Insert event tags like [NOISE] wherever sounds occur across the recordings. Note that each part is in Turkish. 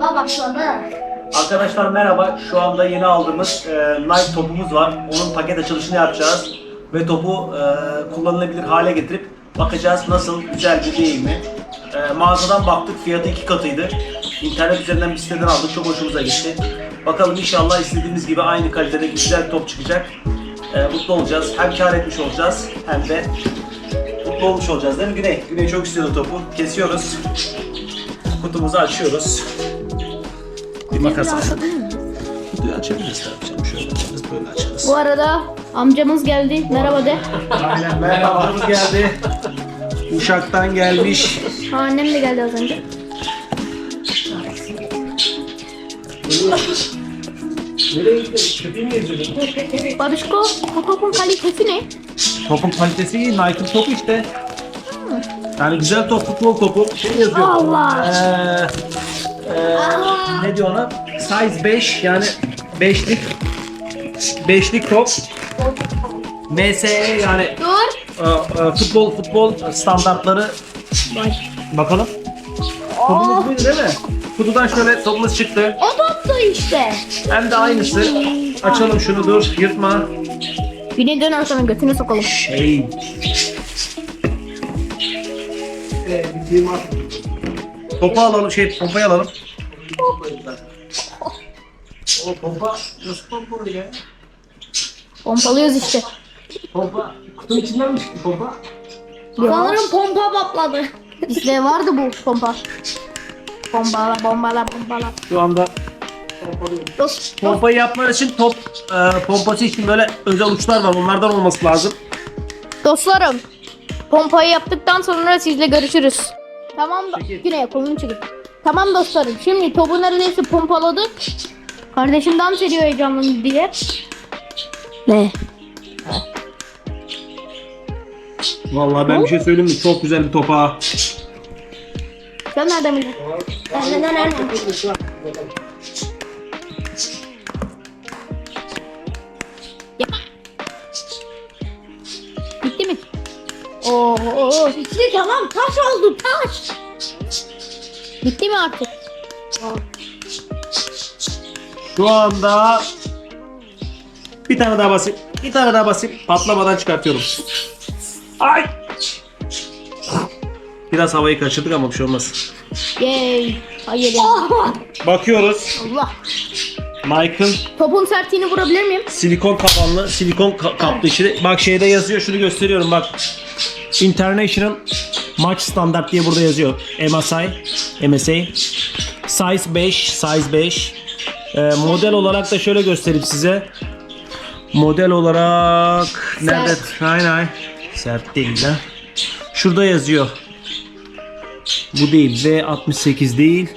Baba başladı. Arkadaşlar merhaba. Şu anda yeni aldığımız e, Nike topumuz var. Onun paket açılışını yapacağız. Ve topu e, kullanılabilir hale getirip bakacağız nasıl, güzel mi değil mi? E, mağazadan baktık fiyatı iki katıydı. İnternet üzerinden bir siteden aldık. Çok hoşumuza gitti. Bakalım inşallah istediğimiz gibi aynı kalitede güzel bir top çıkacak. E, mutlu olacağız. Hem kar etmiş olacağız hem de mutlu olmuş olacağız değil mi Güney? Güney çok istiyordu topu. Kesiyoruz. Kutumuzu açıyoruz. Bir makas al. Kutuyu açabiliriz tabii canım. Şöyle açarız, böyle açarız. Bu arada amcamız geldi. Merhaba de. Aynen, merhabalarımız geldi. Uşak'tan gelmiş. Ha, annem de geldi az önce. Nereye gitti? Köpeği mi geziyordun? Babişko, topun kalitesi ne? Topun kalitesi iyi. Nike'ın topu işte. Yani güzel top, futbol topu. Şey yazıyor. Allah! Ee, ee, ne diyor ona? Size 5 yani 5'lik 5'lik top. MSE yani Dur. e, e, futbol futbol standartları bakalım. Topumuz buydu değil mi? Kutudan şöyle topumuz çıktı. O top da işte. Hem de aynısı. Açalım şunu dur yırtma. Güney döner sonra götünü sokalım. Şey. Topu alalım şey pompayı alalım. O pompa nasıl pompa oluyor ya? Pompalıyoruz işte. Pompa kutunun içinden mi çıktı pompa? Sanırım pompa patladı. Bizde vardı bu pompa. Bombala bombala bombala. Şu anda Dost, pompayı yapmak için top e, pompası için böyle özel uçlar var. Onlardan olması lazım. dostlarım. Pompayı yaptıktan sonra sizle görüşürüz. Tamam da Güney kolunu çekip. Tamam dostlarım. Şimdi topu neredeyse pompaladık. Kardeşim dans ediyor heyecanlı diye. Ne? Vallahi ben bir şey söyleyeyim mi? Çok güzel bir top ha. Sen nereden bildin? Nereden nereden? Yapma. Oo, bitti tamam taş oldu taş. Bitti mi artık? Şu anda bir tane daha basayım. Bir tane daha basayım. Patlamadan çıkartıyorum. Ay! Biraz havayı kaçırdık ama bir şey olmaz. Yay. Hayır ya. Bakıyoruz. Allah. Nike'ın Topun sertliğini vurabilir miyim? silikon tabanlı, silikon ka- kaplı içi. Bak şeyde yazıyor. Şunu gösteriyorum bak. International Match Standard diye burada yazıyor. MSI, MSA. Size 5, size 5. Ee, model olarak da şöyle göstereyim size. Model olarak nerede? Aynen. aynen. Sert değil de. Şurada yazıyor. Bu değil. V68 değil.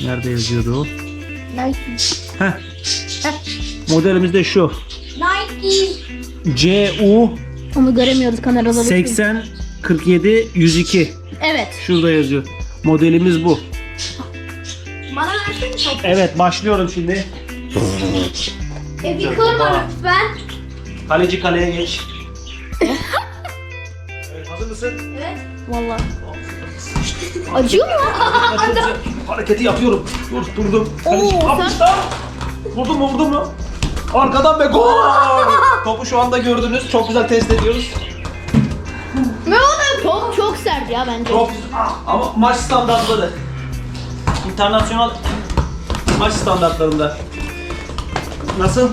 Nerede yazıyordu o? Nike. Heh. Modelimiz de şu. Nike. CU Onu göremiyoruz kamerada. 80 47 102. Evet. Şurada yazıyor. Modelimiz bu. Bana versene topu. Evet başlıyorum şimdi. E bir kırma lütfen. Kaleci kaleye geç. [LAUGHS] evet, hazır mısın? Evet. Valla. Acıyor mu? [LAUGHS] Hareketi yapıyorum. Dur durdum. Kaleci Oo, kapışta. Vurdum mu vurdum mu? Arkadan ve gol. Topu şu anda gördünüz. Çok güzel test ediyoruz. Ne oldu? Top çok sert ya bence. Çok ah, ama maç standartları. İnternasyonel maç standartlarında. Nasıl?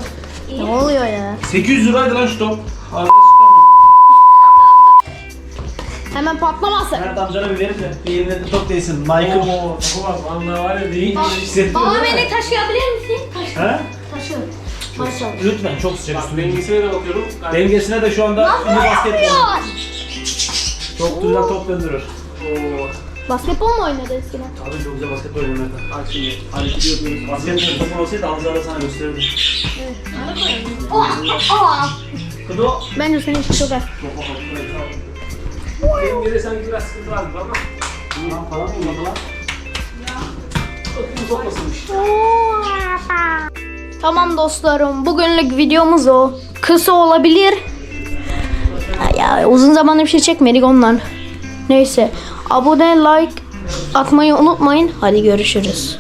Ne oluyor ya? 800 liraydı lan şu top. Hemen patlamasın. Mert amcana bir verin de bir yerine de top değsin. Nike'ın. Oo, topu bak vallahi var ya değil. hissettim. Baba beni taşıyabilir misin? Taşı. He? Taşı. Maşallah. Lütfen çok sıcak Bak üstüne. dengesine de bakıyorum. Dengesine de şu anda Nasıl ünlü basketbol. yapıyor? Çok güzel top döndürür. Oo. Basketbol mu oynadı eskiden? Abi çok güzel basketbol oynuyor Mert. Bak şimdi hareket ediyoruz. Basketbol topun olsaydı Hamza sana gösterirdi. Oh, oh. Kıdo. Bence senin için çok az. Benim yere sanki biraz sıkıntı vardı ama. Lan falan mı olmadı lan? Topun sokmasınmış. Tamam dostlarım. Bugünlük videomuz o. Kısa olabilir. Ya uzun zamandır bir şey çekmedik ondan. Neyse abone like atmayı unutmayın. Hadi görüşürüz.